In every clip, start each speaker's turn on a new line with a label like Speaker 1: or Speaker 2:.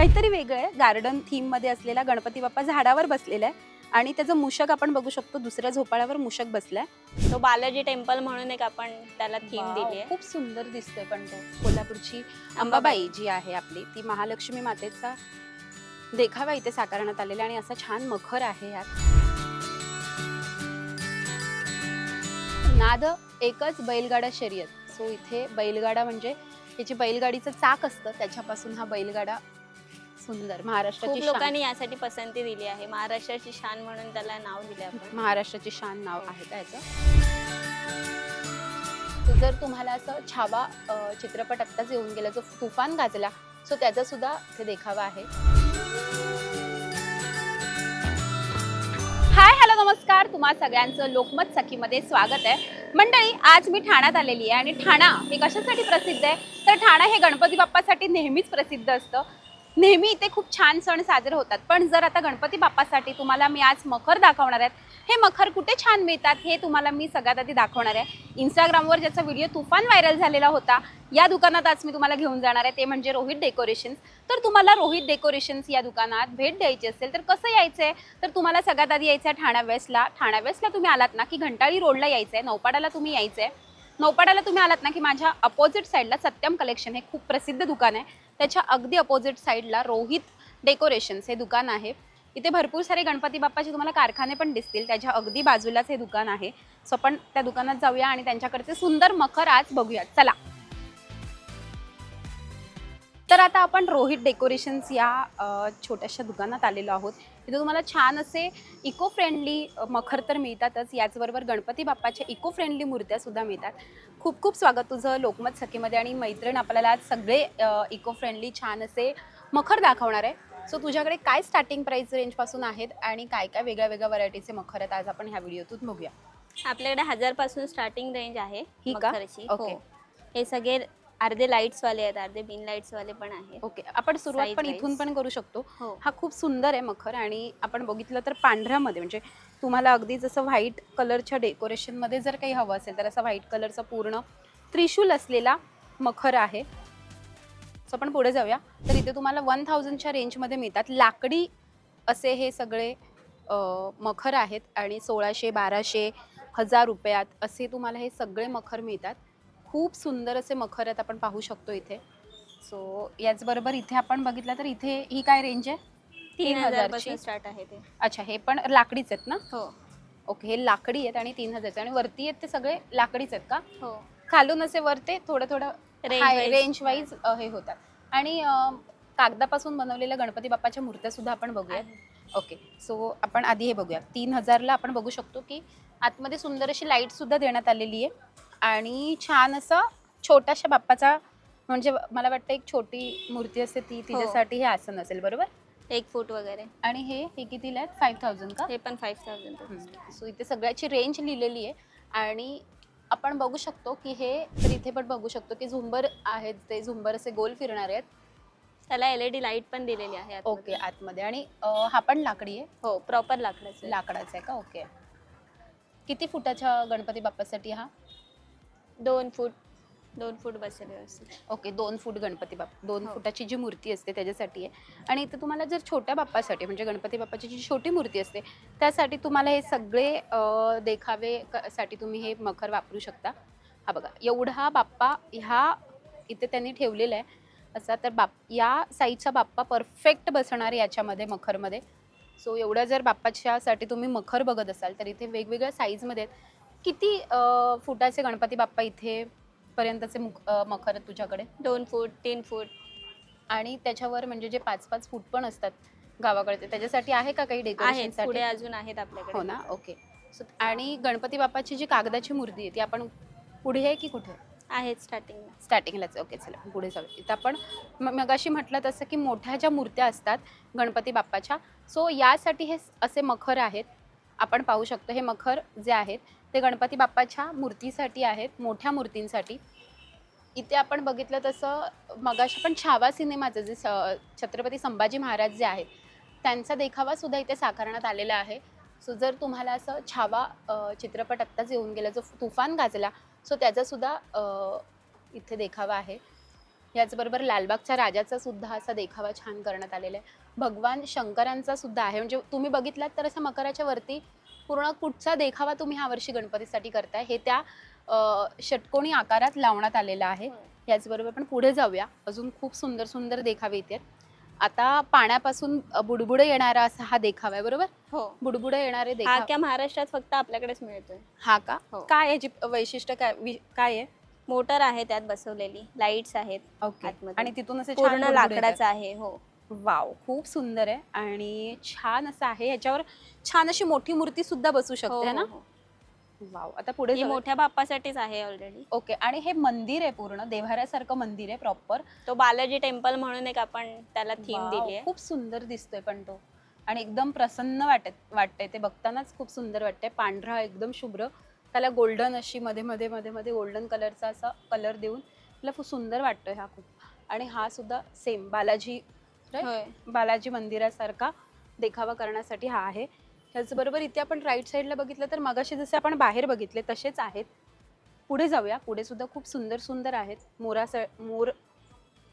Speaker 1: काहीतरी वेगळं आहे. गार्डन थीममध्ये असलेला गणपती बाप्पा झाडावर बसलेला आहे. आणि त्याचं मूषक आपण बघू शकतो दुसऱ्या झोपाळ्यावर मूषक बसलाय.
Speaker 2: तो बालाजी टेम्पल म्हणून एक आपण त्याला थीम दिली आहे
Speaker 1: खूप सुंदर दिसतोय पण तो. कोल्हापूरची अंबाबाई जी आहे आपली ती महालक्ष्मी मातेचा देखावा इथे साकारण्यात आलेला आणि असा छान मखर आहे यात. नाद एकच बैलगाडा शर्यत. सो इथे बैलगाडा म्हणजे याची बैलगाडीचं चाक असतं त्याच्यापासून हा बैलगाडा सुंदर.
Speaker 2: खूप
Speaker 1: महाराष्ट्राची शान.
Speaker 2: लोकांनी यासाठी पसंती दिली आहे. महाराष्ट्राची शान म्हणून त्याला नाव दिले आपण.
Speaker 1: महाराष्ट्राची शान नाव आहे का याचं So जर तुम्हाला असं छावा अ, चित्रपट आत्ताच येऊन गेला जो तुफान गाजला सो त्याचा सुद्धा इथे देखावा आहे. हाय हॅलो नमस्कार. तुम्हा सगळ्यांचं लोकमत सखीमध्ये स्वागत आहे. मंडळी आज मी ठाण्यात आलेली आहे आणि ठाणा हे कशासाठी प्रसिद्ध आहे? तर ठाणा हे गणपती बाप्पासाठी नेहमीच प्रसिद्ध असतं. नेहमी इथे खूप छान सण साजरे होतात. पण जर आता गणपती बाप्पासाठी तुम्हाला मी आज मखर दाखवणार आहेत हे मखर कुठे छान मिळतात हे तुम्हाला मी सगळ्यात आधी दाखवणार आहे. इंस्टाग्रामवर ज्याचा व्हिडिओ तुफान व्हायरल झालेला होता या दुकानात आज मी तुम्हाला घेऊन जाणार आहे ते म्हणजे रोहित डेकोरेशन्स तर तुम्हाला रोहित डेकोरेशन्स या दुकानात भेट द्यायची असेल तर कसं यायचं आहे तर तुम्हाला सगळ्यात आधी यायचं आहे ठाणा वेस्टला. ठाणा वेस्टला तुम्ही आलात ना की घंटाळी रोडला यायचं आहे नौपाडाला तुम्ही यायचं आहे नौपाडाला तुम्ही आलात ना की माझ्या अपोजिट साईडला सत्यम कलेक्शन हे खूप प्रसिद्ध दुकान आहे. त्याच्या अगदी अपोजिट साईडला रोहित डेकोरेशन्स हे दुकान आहे. इथे भरपूर सारे गणपती बाप्पाचे तुम्हाला कारखाने पण दिसतील. त्याच्या अगदी बाजूलाच हे दुकान आहे. सो आपण त्या दुकानात जाऊया आणि त्यांच्याकडचे सुंदर मखर आज बघूयात. चला. तर आता आपण रोहित डेकोरेशन्स या छोट्याशा दुकानात आलेलो आहोत. तिथे तुम्हाला छान असे इको फ्रेंडली मखर तर मिळतातच याचबरोबर गणपती बाप्पाच्या इको फ्रेंडली मूर्त्या सुद्धा मिळतात खूप खूप स्वागत तुझं लोकमत सखीमध्ये आणि मैत्रीण आपल्याला आज सगळे इको फ्रेंडली छान असे मखर दाखवणार आहे सो तुझ्याकडे काय स्टार्टिंग प्राइस रेंजपासून आहेत आणि काय काय वेगळ्या वेगळ्या व्हरायटीचे मखर आहेत आज आपण ह्या व्हिडिओतून बघूया
Speaker 2: आपल्याकडे हजारपासून स्टार्टिंग रेंज आहे
Speaker 1: ही का?
Speaker 2: मखरची
Speaker 1: ओके.
Speaker 2: हो. हे सगळे अर्धे लाईट्स वाले आहेत अर्धे बिन लाईट्स वाले पण आहेत.
Speaker 1: ओके आपण सुरुवात पण. इथून पण करू शकतो.
Speaker 2: हो.
Speaker 1: हा खूप सुंदर आहे मखर आणि आपण बघितलं तर पांढऱ्यामध्ये म्हणजे तुम्हाला अगदी जसं व्हाईट कलरच्या डेकोरेशनमध्ये जर काही हवं असेल तर असं व्हाईट कलरचा पूर्ण त्रिशूल असलेला मखर आहे. सो आपण पुढे जाऊया. तर इथे तुम्हाला वन थाउजंडच्या रेंजमध्ये मिळतात. लाकडी असे हे सगळे अ, मखर आहेत आणि सोळाशे बाराशे हजार रुपयात असे तुम्हाला हे सगळे मखर मिळतात. खूप सुंदर असे मखर आहेत आपण पाहू शकतो इथे. सो याचबरोबर इथे आपण बघितलं तर इथे ही काय रेंज आहे?
Speaker 2: तीन हजार
Speaker 1: हजारची.
Speaker 2: स्टार्ट आहे ते.
Speaker 1: अच्छा हे पण लाकडीच आहेत ना?
Speaker 2: हो.
Speaker 1: ओके हे लाकडी आहेत आणि तीन हजारचे. आणि वरती आहेत ते सगळे लाकडीच आहेत का?
Speaker 2: हो.
Speaker 1: खालून असे वर ते थोडं थोडं. रेंज वाईज हे होतात. आणि कागदापासून बनवलेल्या गणपती बाप्पाच्या मूर्त्या सुद्धा आपण बघूया ओके सो आपण आधी हे बघूया तीन हजारला आपण बघू शकतो की आतमध्ये सुंदर अशी लाइट सुद्धा देण्यात आलेली आहे. आणि छान असं छोट्याशा बाप्पाचा म्हणजे मला वाटतं एक छोटी मूर्ती असते ती तिच्यासाठी हे आसन असेल बरोबर?
Speaker 2: एक फूट वगैरे.
Speaker 1: आणि हे हे कितीला आहेत? फाईव्ह थाउजंड का?
Speaker 2: हे पण फाईव्ह थाउजंड
Speaker 1: सो इथे सगळ्याची रेंज लिहिलेली आहे. आणि आपण बघू शकतो की हे तर इथे पण बघू शकतो की झुंबर आहेत ते झुंबर असे गोल फिरणारे आहेत.
Speaker 2: त्याला एलईडी लाइट पण दिलेली आहे.
Speaker 1: ओके आतमध्ये. आणि अं, हा पण लाकडी आहे?
Speaker 2: हो प्रॉपर लाकडाचं.
Speaker 1: लाकडाचा आहे का? ओके. किती फुटाच्या गणपती बाप्पासाठी हा?
Speaker 2: दोन फूट दोन फूट बसेल व्यवस्थित.
Speaker 1: ओके दोन फूट गणपती बाप्पा. दोन
Speaker 2: हो.
Speaker 1: फुटाची जी मूर्ती असते त्याच्यासाठी आहे. आणि इथे तुम्हाला जर छोट्या बाप्पासाठी म्हणजे गणपती बाप्पाची जी छोटी मूर्ती असते त्यासाठी तुम्हाला हे सगळे अं, देखावे क- साठी तुम्ही हे मखर वापरू शकता. हा बघा एवढा बाप्पा ह्या इथे त्यांनी ठेवलेला आहे. असा तर बाप या साईजचा बाप्पा परफेक्ट बसणार आहे याच्यामध्ये मखरमध्ये. सो एवढ्या जर बाप्पाच्यासाठी तुम्ही मखर बघत असाल तर इथे वेगवेगळ्या साईजमध्ये आहेत. किती अं, फुटाचे गणपती बाप्पा इथे पर्यंतचे मुख अं, मखर आहेत तुझ्याकडे?
Speaker 2: दोन फूट तीन फूट.
Speaker 1: आणि त्याच्यावर म्हणजे जे पाच पाच फूट पण असतात गावाकडचे त्याच्यासाठी आहे का काही
Speaker 2: आहेत पुढे अजून आहेत आपल्याकडे.
Speaker 1: हो ना? ओके सो आणि गणपती बाप्पाची जी कागदाची मूर्ती आहे ती आपण पुढे आहे की कुठे?
Speaker 2: आहेत स्टार्टिंगला
Speaker 1: स्टार्टिंगलाच ओके चला. पुढे जाऊया. इथं आपण म- मगाशी म्हटलं तसं की मोठ्या ज्या मूर्त्या असतात गणपती बाप्पाच्या सो यासाठी हे स- असे मखर आहेत. आपण पाहू शकतो हे मखर जे आहेत ते गणपती बाप्पाच्या मूर्तीसाठी आहेत मोठ्या मूर्तींसाठी. इथे आपण बघितलं तसं मगाशी पण छावा सिनेमाचं जे स- छत्रपती संभाजी महाराज जे आहेत त्यांचा देखावासुद्धा इथे साकारण्यात आलेला आहे. सो जर तुम्हाला असं छावा चित्रपट आत्ताच येऊन गेला जो तुफान गाजला सो त्याचासुद्धा इथे देखावा आहे. याचबरोबर लालबागच्या राजाचा सुद्धा असा देखावा छान करण्यात आलेला आहे. भगवान शंकरांचा सुद्धा आहे. म्हणजे तुम्ही बघितलात तर असं मकराच्या वरती पूर्ण कुठचा देखावा तुम्ही ह्या वर्षी गणपतीसाठी करताय हे त्या अ, षटकोनी आकारात लावण्यात आलेलं आहे. याचबरोबर पण पुढे जाऊया. अजून खूप सुंदर सुंदर देखावे इथे. आता पाण्यापासून बुडबुडे येणारा असा हा देखावा आहे बरोबर?
Speaker 2: हो.
Speaker 1: बुडबुडे येणारे
Speaker 2: हा
Speaker 1: देखावा.
Speaker 2: क्या महाराष्ट्रात फक्त आपल्याकडेच मिळतोय.
Speaker 1: हा का?
Speaker 2: हो.
Speaker 1: काय याची वैशिष्ट्य काय वि- काय आहे?
Speaker 2: मोटर आहे त्यात बसवलेली लाईट्स आहेत
Speaker 1: ओके.
Speaker 2: आतमध्ये.
Speaker 1: आणि तिथून असे छान
Speaker 2: पूर्ण
Speaker 1: बुडबुडे येतात.
Speaker 2: लाकडाचं आहे हो.
Speaker 1: वाव खूप सुंदर आहे आणि छान असं आहे. याच्यावर छान अशी मोठी मूर्ती सुद्धा बसू शकते है ना?
Speaker 2: हो, हो.
Speaker 1: वाव आता पुढे
Speaker 2: ही
Speaker 1: जाऊया.
Speaker 2: मोठ्या बाप्पासाठीच आहे ऑलरेडी
Speaker 1: ओके आणि हे मंदिर आहे पूर्ण देव्हाऱ्यासारखं मंदिर आहे प्रॉपर
Speaker 2: तो बालाजी टेम्पल म्हणून एक आपण त्याला थीम दिली आहे
Speaker 1: खूप सुंदर दिसतोय पण तो. आणि एकदम प्रसन्न वाटत वाटतंय ते बघतानाच खूप सुंदर वाटतंय. पांढरा एकदम शुभ्र. त्याला गोल्डन अशी मध्ये मध्ये मध्ये मध्ये गोल्डन कलरचा असा कलर देऊन त्याला खूप सुंदर वाटतोय हा खूप. आणि हा सुद्धा सेम बालाजी?
Speaker 2: होय.
Speaker 1: बालाजी मंदिरासारखा देखावा करण्यासाठी हा आहे. त्याचबरोबर इथे आपण राईट साईडला बघितलं तर मगाशी जसे आपण बाहेर बघितले तसेच आहेत. पुढे जाऊया. पुढे सुद्धा खूप सुंदर सुंदर आहेत. मोरासा मोर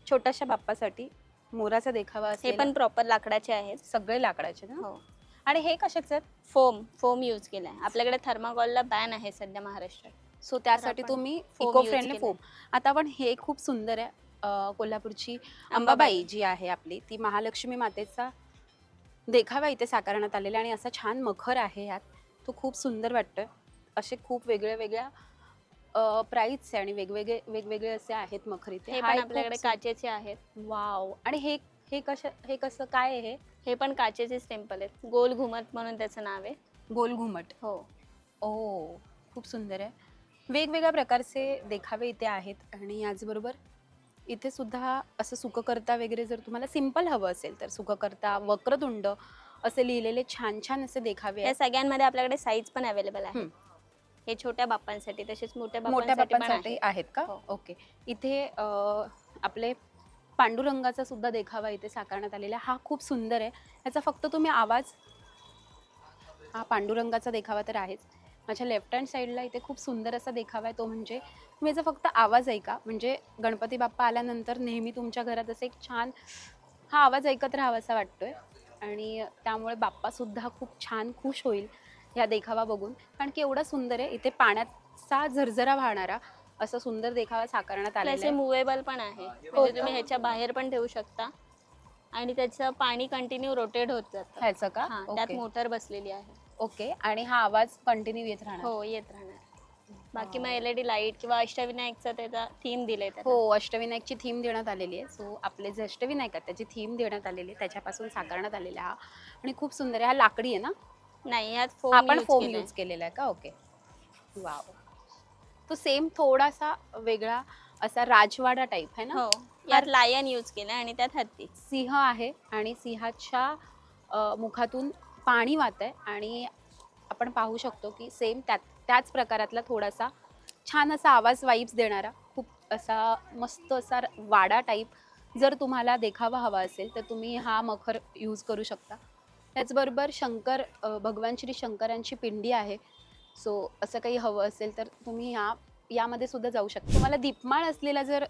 Speaker 1: छोट्याशा बाप्पासाठी मोराचा देखावा
Speaker 2: हे
Speaker 1: असेल.
Speaker 2: पण प्रॉपर लाकडाचे आहेत.
Speaker 1: सगळे लाकडाचे ना?
Speaker 2: हो.
Speaker 1: आणि हे कशाचे आहेत?
Speaker 2: फोम फोम यूज केलाय. आपल्याकडे थर्माकॉलला बॅन आहे सध्या महाराष्ट्रात.
Speaker 1: सो त्यासाठी
Speaker 2: आपण
Speaker 1: तुम्ही
Speaker 2: foam
Speaker 1: इको
Speaker 2: use
Speaker 1: फ्रेंडली
Speaker 2: केलंय.
Speaker 1: फोम आता आपण हे खूप सुंदर आहे. अं, कोल्हापूरची अंबाबाई. जी आहे आपली ती महालक्ष्मी मातेचा देखावा इथे साकारण्यात आलेला आणि असा छान मखर आहे यात. तो खूप सुंदर वाटतोय. असे खूप वेगळ्या वेगळ्या प्राईस आहे आणि वेगवेगळे वेगवेगळे असे आहेत मखर इथे.
Speaker 2: हे
Speaker 1: हा
Speaker 2: पण
Speaker 1: एक खूप
Speaker 2: आपल्याकडे
Speaker 1: सुं-
Speaker 2: काचेचे आहेत.
Speaker 1: वाव. आणि हे हे कसं हे कसं काय आहे हे?
Speaker 2: हे पण काचेचेच टेम्पल आहेत. गोल घुमत म्हणून त्याचं नाव आहे.
Speaker 1: गोल घुमट.
Speaker 2: हो.
Speaker 1: ओ खूप सुंदर आहे. वेगवेगळ्या प्रकारचे देखावे इथे आहेत आणि याचबरोबर इथे सुद्धा असं सुखकर्ता वगैरे जर तुम्हाला सिंपल हवं असेल तर सुखकर्ता वक्रतुंड असे लिहिलेले छान छान असे देखावे
Speaker 2: या
Speaker 1: आहेत
Speaker 2: सगळ्यांमध्ये आपल्याकडे साईज पण अवेलेबल आहे
Speaker 1: हम्म.
Speaker 2: हे छोट्या बाप्पांसाठी तसेच मोठ्या
Speaker 1: मोठ्या
Speaker 2: बाप्पांसाठी पण
Speaker 1: बाप्पांसाठी
Speaker 2: आहे.
Speaker 1: आहेत का
Speaker 2: हो.
Speaker 1: ओके इथे अं, आपले पांडुरंगाचा सुद्धा देखावा इथे साकारण्यात आलेला आहे. हा खूप सुंदर आहे याचा फक्त तुम्ही आवाज हा पांडुरंगाचा देखावा तर आहेच माझ्या लेफ्ट हँड साईडला इथे खूप सुंदर असा देखावा आहे तो म्हणजे तुम्ही याचा फक्त आवाज ऐका. म्हणजे गणपती बाप्पा आल्यानंतर नेहमी तुमच्या घरात असं एक छान हा आवाज ऐकत राहावासा वाटतोय. आणि त्यामुळे बाप्पासुद्धा खूप छान खुश होईल ह्या देखावा बघून. कारण की एवढा सुंदर आहे इथे पाण्याचा झरझरा वाहणारा असं सुंदर देखावा साकारण्यात आहे.
Speaker 2: मुवेबल पण आहे.
Speaker 1: हो.
Speaker 2: म्हणजे? तुम्ही ह्याच्या बाहेर पण ठेवू शकता. आणि त्याचं पाणी कंटिन्यू रोटेट होत जातं.
Speaker 1: ह्याचं का?
Speaker 2: त्यात मोटर बसलेली आहे.
Speaker 1: ओके. आणि हा आवाज कंटिन्यू येत राहणार.
Speaker 2: हो येत राहणार. बाकी मग एलईडी लाइट किंवा अष्टविनायकचा त्याचा थीम दिलाय त्याला.
Speaker 1: हो अष्टविनायकची थीम देण्यात आलेली आहे. सो आपले जे अष्टविनायक आहेत त्याची थीम देण्यात आलेली आहे. त्याच्यापासून साकारण्यात आलेला हा. आणि खूप सुंदर आहे. हा लाकडी आहे ना?
Speaker 2: नाही यात
Speaker 1: हा
Speaker 2: फोम
Speaker 1: पण फोम यूज केलेला आहे का? ओके वाव तो सेम थोडासा वेगळा असा राजवाडा टाईप आहे ना?
Speaker 2: हो यात लायन यूज केलं आणि त्यात हत्ती.
Speaker 1: सिंह आहे आणि सिंहाच्या अ, मुखातून पाणी वाहत आहे आणि आपण पाहू शकतो की सेम त्यात त्याच प्रकारातला थोडासा छान असा आवाज वाईब्स देणारा खूप असा मस्त असा वाडा टाईप जर तुम्हाला देखावा हवा असेल तर तुम्ही हा मखर यूज करू शकता. त्याचबरोबर शंकर भगवान श्री शंकरांची पिंडी आहे. सो असं काही हवं असेल तर तुम्ही ह्या यामध्ये सुद्धा जाऊ शकता. तुम्हाला दीपमाळ असलेला जर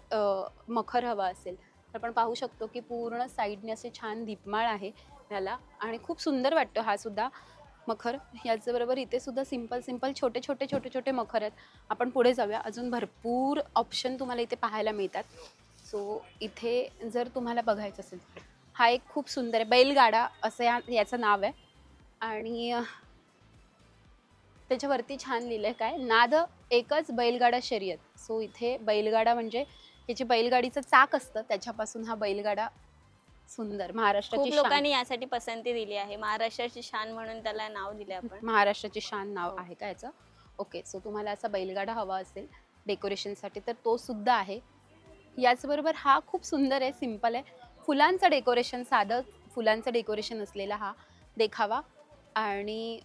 Speaker 1: मखर हवा असेल तर आपण पाहू शकतो की पूर्ण साईडने असे छान दीपमाळ आहे. याला आणि खूप सुंदर वाटतो हा सुद्धा मखर. याचबरोबर इथे सुद्धा सिंपल सिंपल छोटे छोटे छोटे छोटे मखर आहेत. आपण पुढे जाऊया. अजून भरपूर ऑप्शन तुम्हाला इथे पाहायला मिळतात. सो इथे जर तुम्हाला बघायचं असेल हा एक खूप सुंदर आहे. बैलगाडा असं या याचं नाव आहे. आणि त्याच्यावरती छान लिहिलं आहे काय? नाद एकच बैलगाडा शर्यत. सो इथे बैलगाडा म्हणजे याची बैलगाडीचं चाक असतं. त्याच्यापासून हा बैलगाडा सुंदर.
Speaker 2: खूप
Speaker 1: महाराष्ट्राची शान.
Speaker 2: लोकांनी यासाठी पसंती दिली आहे. महाराष्ट्राची शान म्हणून त्याला नाव दिले आपण.
Speaker 1: महाराष्ट्राची शान नाव
Speaker 2: हो.
Speaker 1: आहे का याचं? ओके सो तुम्हाला असा बैलगाडा हवा असेल डेकोरेशनसाठी तर तो सुद्धा आहे. याचबरोबर हा खूप सुंदर आहे सिंपल आहे. फुलांचं डेकोरेशन साधं फुलांचं डेकोरेशन असलेला हा देखावा. आणि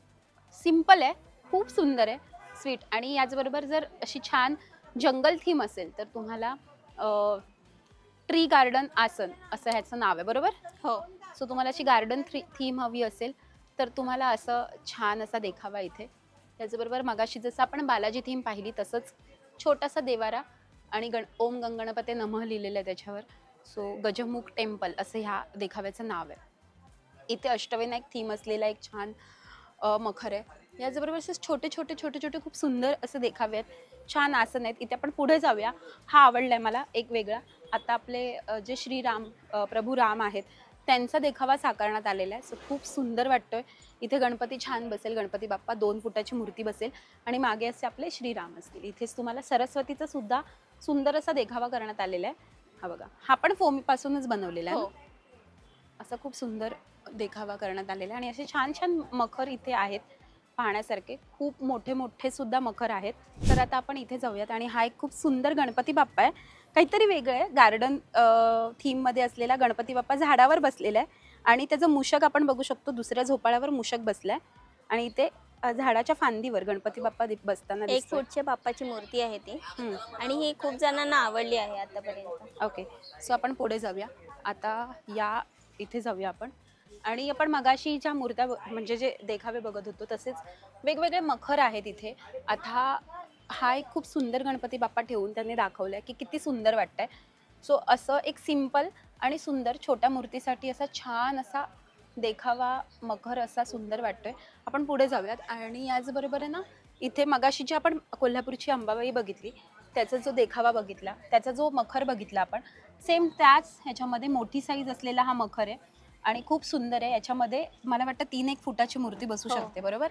Speaker 1: सिंपल आहे खूप सुंदर आहे स्वीट आणि याचबरोबर जर अशी छान जंगल थीम असेल तर तुम्हाला ट्री गार्डन आसन असं ह्याचं नाव आहे बरोबर?
Speaker 2: हो.
Speaker 1: सो तुम्हाला अशी गार्डन थ्री थीम हवी असेल तर तुम्हाला असं छान असा देखावा इथे. त्याचबरोबर मगाशी जसं आपण बालाजी थीम पाहिली तसंच छोटासा देवारा आणि गण ओम गंगणपते नमः लिहिलेलं आहे त्याच्यावर. सो गजमुख टेम्पल असं ह्या देखाव्याचं नाव आहे. इथे अष्टविनायक थीम असलेला एक छान मखर आहे. याचबरोबर असे छोटे छोटे छोटे छोटे खूप सुंदर असे देखावे आहेत. छान आसन आहेत. इथे आपण पुढे जाऊया. हा आवडलाय मला एक वेगळा. आता आपले जे श्रीराम प्रभू राम आहेत त्यांचा देखावा साकारण्यात आलेला आहे. सो खूप सुंदर वाटतोय. इथे गणपती छान बसेल. गणपती बाप्पा दोन फुटाची मूर्ती बसेल आणि मागे असे आपले श्रीराम असतील. इथेच तुम्हाला सरस्वतीचा सुद्धा सुंदर असा देखावा करण्यात आलेला आहे. हा बघा. हा पण फोमीपासूनच बनवलेला आहे
Speaker 2: हो?
Speaker 1: असा खूप सुंदर देखावा करण्यात आलेला आहे आणि असे छान छान मखर इथे आहेत पाहण्यासारखे. खूप मोठे मोठे सुद्धा मखर आहेत. तर आता आपण इथे जाऊयात आणि हा एक खूप सुंदर गणपती बाप्पा आहे. काहीतरी वेगळं आहे. गार्डन थीममध्ये असलेला गणपती बाप्पा झाडावर बसलेला आहे. आणि त्याचं मूषक आपण बघू शकतो दुसऱ्या झोपाळ्यावर मूषक बसलाय. आणि इथे झाडाच्या फांदीवर गणपती बाप्पा बसताना
Speaker 2: एक. फूटच्या बाप्पाची मूर्ती आहे ती. आणि ही खूप जणांना आवडली आहे आतापर्यंत.
Speaker 1: ओके. सो आपण पुढे जाऊया. आता या इथे जाऊया आपण. आणि आपण मगाशी ज्या मूर्त्या म्हणजे जे देखावे बघत होतो तसेच वेगवेगळे मखर आहेत इथे. आता हा एक खूप सुंदर गणपती बाप्पा ठेवून त्यांनी दाखवलाय की किती सुंदर वाटतंय. सो असं एक सिंपल आणि सुंदर छोट्या मूर्तीसाठी असा छान असा देखावा मखर असा सुंदर वाटतोय. आपण पुढे जाऊयात. आणि याचबरोबर आहे ना इथे मगाशी जी आपण कोल्हापूरची अंबाबाई बघितली त्याचा जो देखावा बघितला त्याचा जो मखर बघितला आपण सेम त्याच ह्याच्यामध्ये मोठी साईज असलेला हा मखर आहे. आणि खूप सुंदर आहे. याच्यामध्ये मला वाटतं तीन एक फुटाची मूर्ती बसू
Speaker 2: हो.
Speaker 1: शकते बरोबर?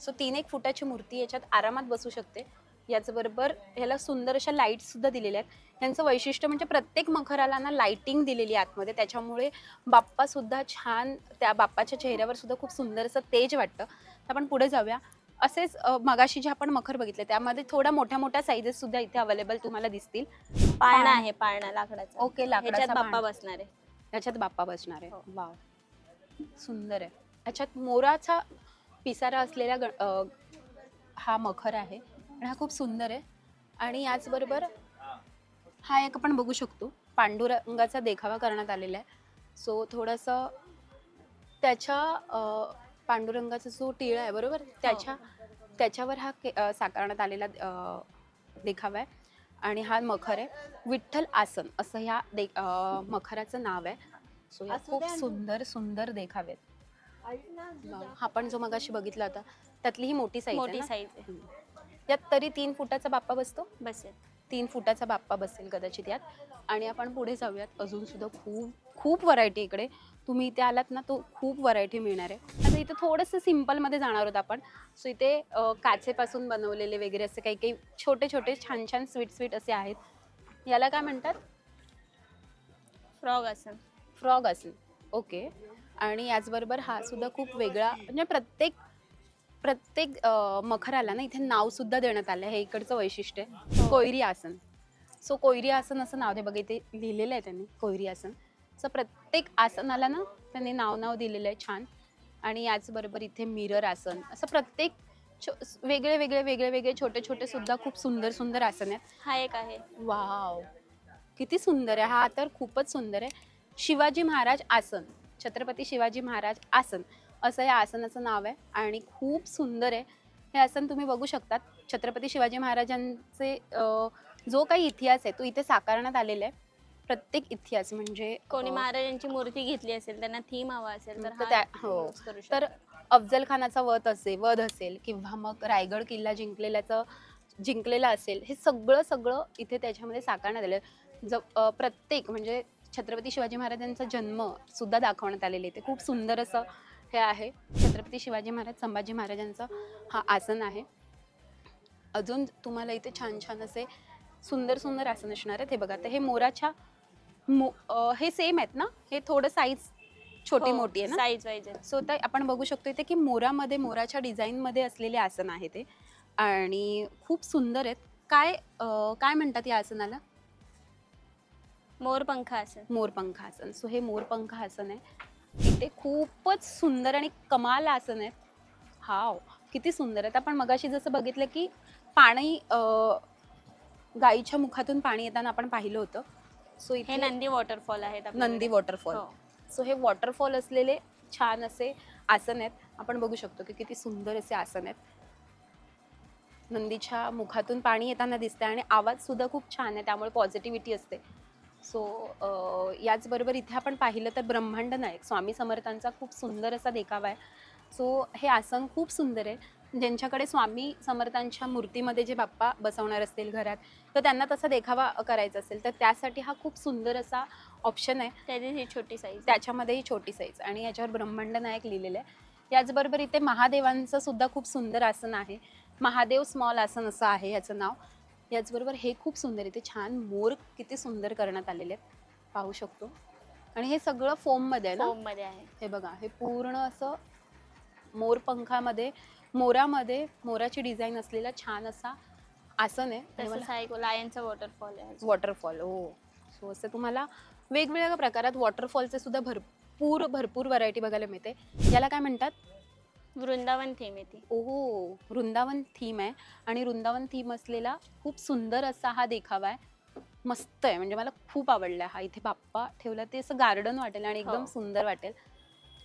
Speaker 1: सो तीन एक फुटाची मूर्ती याच्यात आरामात बसू शकते. याचबरोबर ह्याला सुंदर अशा लाईट्स सुद्धा दिलेल्या आहेत. यांचं वैशिष्ट्य म्हणजे प्रत्येक मखराला ना लाइटिंग दिलेली आतमध्ये. त्याच्यामुळे बाप्पा सुद्धा छान त्या बाप्पाच्या चेहऱ्यावर सुद्धा खूप सुंदर असं तेज वाटतं. तर आपण पुढे जाऊया. असेच मगाशी जे आपण मखर बघितले त्यामध्ये थोड्या मोठ्या मोठ्या साईजेस सुद्धा इथे अवेलेबल तुम्हाला दिसतील.
Speaker 2: पाळणा आहे पाळणा लाकडाचा.
Speaker 1: ओके लाकडाचा
Speaker 2: बाप्पा. बसणार आहे.
Speaker 1: ह्याच्यात बाप्पा बसणार आहे.
Speaker 2: हो.
Speaker 1: वाव. सुंदर आहे. ह्याच्यात मोराचा पिसारा असलेला अ, हा मखर आहे आणि हा खूप सुंदर आहे. आणि याचबरोबर हा एक आपण बघू शकतो. पांडुरंगाचा देखावा करण्यात आलेला आहे. सो थोडंसं त्याच्या पांडुरंगाचा जो टिळा आहे बरोबर? त्याच्या त्याच्यावर हा के- साकारण्यात आलेला देखावा आहे. आणि हा मखर आहे. विठ्ठल आसन असं ह्या दे मखराचं नाव आहे. सो खूप सुंदर सुंदर देखावे आहेत वाव. हा पण जो मगाशी बघितला होता त्यातली ही मोठी साईज
Speaker 2: मोठी साईज आहे.
Speaker 1: यात तरी तीन फुटाचा बाप्पा बसतो?
Speaker 2: बसेल.
Speaker 1: तीन फुटाचा बाप्पा बसेल कदाचित यात. आणि आपण पुढे जाऊयात. अजून सुद्धा खूप खूप व्हरायटी इकडे. तुम्ही इथे आलात ना तो खूप व्हरायटी मिळणार आहे. आता इथे थोडंसं सिम्पलमध्ये जाणार आहोत आपण. सो इथे काचेपासून बनवलेले वगैरे असे काही काही छोटे छोटे छान छान स्वीट स्वीट असे आहेत. याला काय म्हणतात?
Speaker 2: फ्रॉग असन
Speaker 1: फ्रॉग असेल. ओके आणि याचबरोबर हा सुद्धा खूप वेगळा म्हणजे प्रत्येक प्रत्येक मखराला ना इथे नाव सुद्धा देण्यात आलं हे इकडचं वैशिष्ट्य आहे. कोयरी आसन. सो कोयरी आसन असं नाव आहे बघा इथे लिहिलेलं आहे त्यांनी कोयरी आसन. सो प्रत्येक आसनाला ना त्यांनी नाव नाव दिलेलं आहे छान. आणि याचबरोबर इथे मिरर आसन. असं प्रत्येक वेगळे वेगळे वेगळे वेगळे छोटे छोटे सुद्धा खूप सुंदर सुंदर आसन आहेत.
Speaker 2: हा एक आहे.
Speaker 1: वाव! किती सुंदर आहे. हा तर खूपच सुंदर आहे. शिवाजी महाराज आसन. छत्रपती शिवाजी महाराज आसन. असं या आसनाचं नाव आहे आणि खूप सुंदर आहे. हे आसन तुम्ही बघू शकतात. छत्रपती शिवाजी महाराजांचे जो काही इतिहास आहे तो इथे साकारण्यात आलेला आहे. प्रत्येक इतिहास म्हणजे
Speaker 2: कोणी महाराजांची मूर्ती घेतली असेल त्यांना थीम हवा असेल तर
Speaker 1: तर
Speaker 2: हा
Speaker 1: त्या- हो. अफजल खानाचा वध असेल वध असेल किंवा मग रायगड किल्ला जिंकलेल्याचं जिंकलेला असेल हे सगळं सगळं इथे त्याच्यामध्ये साकारण्यात आलं प्रत्येक म्हणजे छत्रपती शिवाजी महाराजांचा जन्म सुद्धा दाखवण्यात आलेले ते खूप सुंदर असं हे आहे. छत्रपती शिवाजी महाराज संभाजी महाराजांचं हा आसन आहे. अजून तुम्हाला इथे छान छान असे सुंदर सुंदर आसन असणार आहेत. हे बघा तर हे मोराच्या मो हे सेम आहेत ना? हे थोडं साईज छोटी
Speaker 2: हो,
Speaker 1: मोठी आहे ना?
Speaker 2: साईज वाईज आहे.
Speaker 1: सो तर आपण बघू शकतो इथे की मोरामध्ये मोराच्या डिझाईनमध्ये असलेले आसन आहे ते. आणि खूप सुंदर आहेत. काय काय म्हणतात या आसनाला?
Speaker 2: मोरपंख असेल
Speaker 1: मोरपंख आसन सो हे मोरपंख आसन आहे इथे खूपच सुंदर आणि कमाल आसन आहेत हाव किती सुंदर आहेत आपण मगाशी जसं बघितलं की पाणी अं, गाईच्या मुखातून पाणी येताना आपण पाहिलं होतं. सो
Speaker 2: हे
Speaker 1: इथे
Speaker 2: नंदी वॉटरफॉल आहेत आपल्याकडे.
Speaker 1: नंदी वॉटरफॉल
Speaker 2: हो.
Speaker 1: सो हे वॉटरफॉल असलेले छान असे आसन आहेत. आपण बघू शकतो की किती सुंदर असे आसन आहेत. नंदीच्या मुखातून पाणी येताना दिसतंय आणि आवाजसुद्धा खूप छान आहे. त्यामुळे पॉझिटिव्हिटी असते. सो याचबरोबर इथे आपण पाहिलं तर ब्रह्मांड नायक स्वामी समर्थांचा खूप सुंदर असा देखावा आहे. सो हे आसन खूप सुंदर आहे. ज्यांच्याकडे स्वामी समर्थांच्या मूर्तीमध्ये जे बाप्पा बसवणार असतील घरात तर त्यांना तसा देखावा करायचा असेल तर त्यासाठी हा खूप सुंदर असा ऑप्शन आहे.
Speaker 2: त्याची ही छोटी साईज
Speaker 1: त्याच्यामध्ये ही छोटी साईज आणि याच्यावर ब्रह्मांड नायक लिहिलेलं आहे. याचबरोबर इथे महादेवांचं सुद्धा खूप सुंदर आसन आहे. महादेव स्मॉल आसन असं आहे याचं नाव. याचबरोबर हे खूप सुंदर इथे छान मोर किती सुंदर करण्यात आलेले आहेत. पाहू शकतो. आणि हे सगळं फोममध्ये आहे ना?
Speaker 2: फोममध्ये आहे.
Speaker 1: हे बघा हे पूर्ण असं मोरपंखामध्ये मोरामध्ये मोराची डिझाईन असलेला छान असा आसन आहे. आणि मला
Speaker 2: तसंच हा एक लायनचा वॉटरफॉल आहे अजून.
Speaker 1: वॉटरफॉल हो. सो असं तुम्हाला वेगवेगळ्या प्रकारात वॉटरफॉलचे सुद्धा भरपूर भरपूर व्हरायटी बघायला मिळते. याला काय म्हणतात?
Speaker 2: वृंदावन थीम येते
Speaker 1: ओहो वृंदावन थीम आहे. आणि वृंदावन थीम असलेला खूप सुंदर असा हा देखावा आहे. मस्त आहे. म्हणजे मला खूप आवडला हा. इथे बाप्पा ठेवला ते असं गार्डन वाटेल आणि एकदम
Speaker 2: हो.
Speaker 1: सुंदर वाटेल.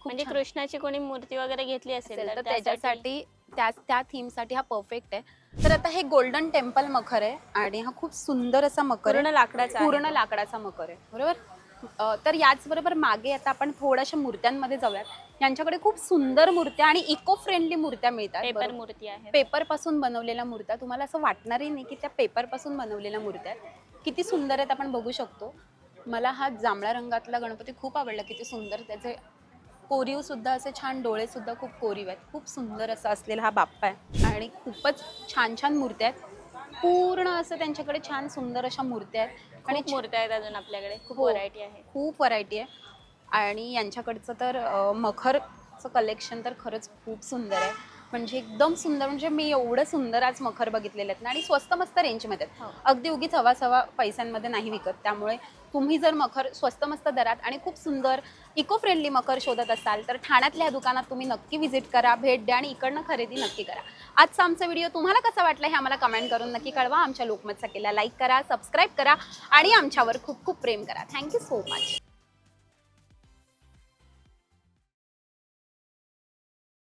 Speaker 1: खूप
Speaker 2: म्हणजे
Speaker 1: छान.
Speaker 2: कृष्णाची कोणी मूर्ती वगैरे घेतली असेल
Speaker 1: तर त्याच्यासाठी त्या त्या थीमसाठी हा परफेक्ट आहे. तर आता हे गोल्डन टेम्पल मखर आहे आणि हा खूप सुंदर असा मकर आहे.
Speaker 2: पूर्ण लाकडाचा
Speaker 1: पूर्ण लाकडाचा मकर आहे. बरोबर? तर याचबरोबर मागे आता आपण थोड्याशा मूर्त्यांमध्ये जाऊयात. यांच्याकडे खूप सुंदर मूर्त्या आणि इको फ्रेंडली मूर्त्या मिळतात
Speaker 2: पेपर. मूर्ती आहे
Speaker 1: पेपरपासून बनवलेल्या मूर्त्या. तुम्हाला असं वाटणारही नाही की त्या पेपरपासून बनवलेल्या मूर्त्या आहेत. किती सुंदर आहेत आपण बघू शकतो. मला हा जांभळ्या रंगातला गणपती खूप आवडला किती सुंदर त्याचे कोरीव सुद्धा असे छान डोळे सुद्धा खूप कोरीव आहेत. खूप सुंदर असा असलेला हा बाप्पा आहे. आणि खूपच छान छान मूर्त्या आहेत. पूर्ण असं त्यांच्याकडे छान सुंदर अशा मूर्त्या आहेत. आणि
Speaker 2: मूर्त्या आहेत अजून आपल्याकडे. खूप
Speaker 1: हो.
Speaker 2: व्हरायटी आहे.
Speaker 1: खूप व्हरायटी आहे. आणि यांच्याकडचं तर अं, मखरचं कलेक्शन तर खरंच खूप सुंदर आहे. म्हणजे एकदम सुंदर म्हणजे मी एवढं सुंदर आज मखर बघितलेले आहेत ना आणि स्वस्त मस्त रेंजमध्ये आहेत.
Speaker 2: हो.
Speaker 1: अगदी उगीच हवा सवा पैशांमध्ये नाही विकत. त्यामुळे तुम्ही जर मखर स्वस्त मस्त दरात आणि खूप सुंदर इको फ्रेंडली मखर शोधत असाल तर ठाण्यातल्या दुकानात तुम्ही नक्की व्हिजिट करा भेट द्या आणि इकडनं खरेदी नक्की करा. आजचा आमचा व्हिडिओ तुम्हाला कसा वाटला हे आम्हाला कमेंट करून नक्की कळवा. आमच्या लोकमत सखेला लाईक करा सबस्क्राईब करा आणि आमच्यावर खूप खूप प्रेम करा. Thank you so much